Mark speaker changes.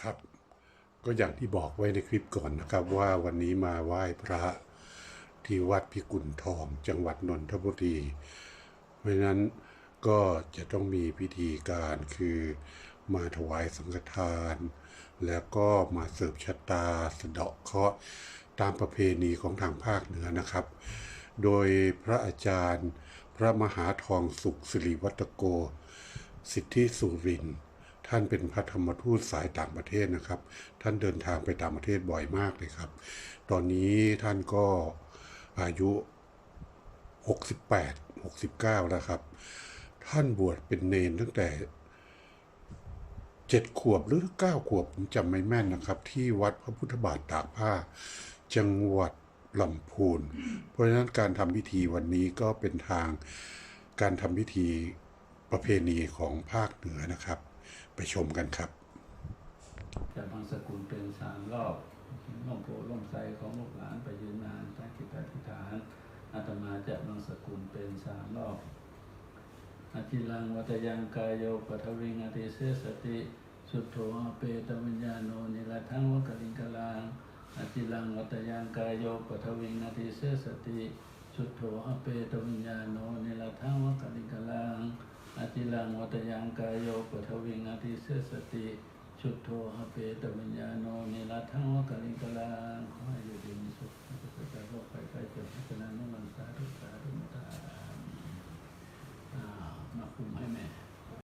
Speaker 1: ครับ ก็อย่างที่บอกไว้ในคลิปก่อนนะครับ ว่าวันนี้มาไหว้พระที่วัดพิกุลทองจังหวัดนนทบุรี เพราะนั้นก็จะต้องมีพิธีการคือมาถวายสังฆทาน แล้วก็มาเสิร์ฟชะตาสะเดาะเคราะห์ตามประเพณีของทางภาคเหนือนะครับ โดยพระอาจารย์ พระมหาทองสุขสิริวัตโก สิทธิสุรินทร์ ท่านเป็นพระธรรมทูตสายต่างประเทศนะครับ ท่านเดินทางไปต่างประเทศบ่อยมากเลยครับ ตอนนี้ท่านก็อายุ 68 69 แล้วครับ ท่านบวชเป็นเนนตั้งแต่เจ็ดขวบหรือเก้าขวบผมจำไม่แม่นนะครับ ที่วัดพระพุทธบาทตากผ้า จังหวัดลำพูน เพราะฉะนั้นการทำพิธีวันนี้ก็เป็นทางการทำพิธีประเพณีของภาคเหนือนะครับ ไปชมกันครับ
Speaker 2: จะบางสกุลเป็นสามรอบล่มโพล่มไทรของลูกหลานไปยืนนานตั้งจิตอธิษฐานอาตมาจะบางสกุลเป็นสามรอบอธิลังวัตยังกายโยปทวิงอติเสสติ สุทโธเปตวิญญาโนนิรัทังวกลิงกลังอธิลังวัตยังกายโยปทวิงอติเสสติ สุทโธเปตวิญ อธิลังวัตยังกายโยปทวิงอติเสสติ ชุดโทหเปตวิญญาโนนิรัตถังวกลิกลาขอให้อยู่ดีมีสุขไม่เกิดจากโรคภัยไข้เจ็บพัฒนานุมันสาธุสาธุมุทาอ่ามาคุมให้แม่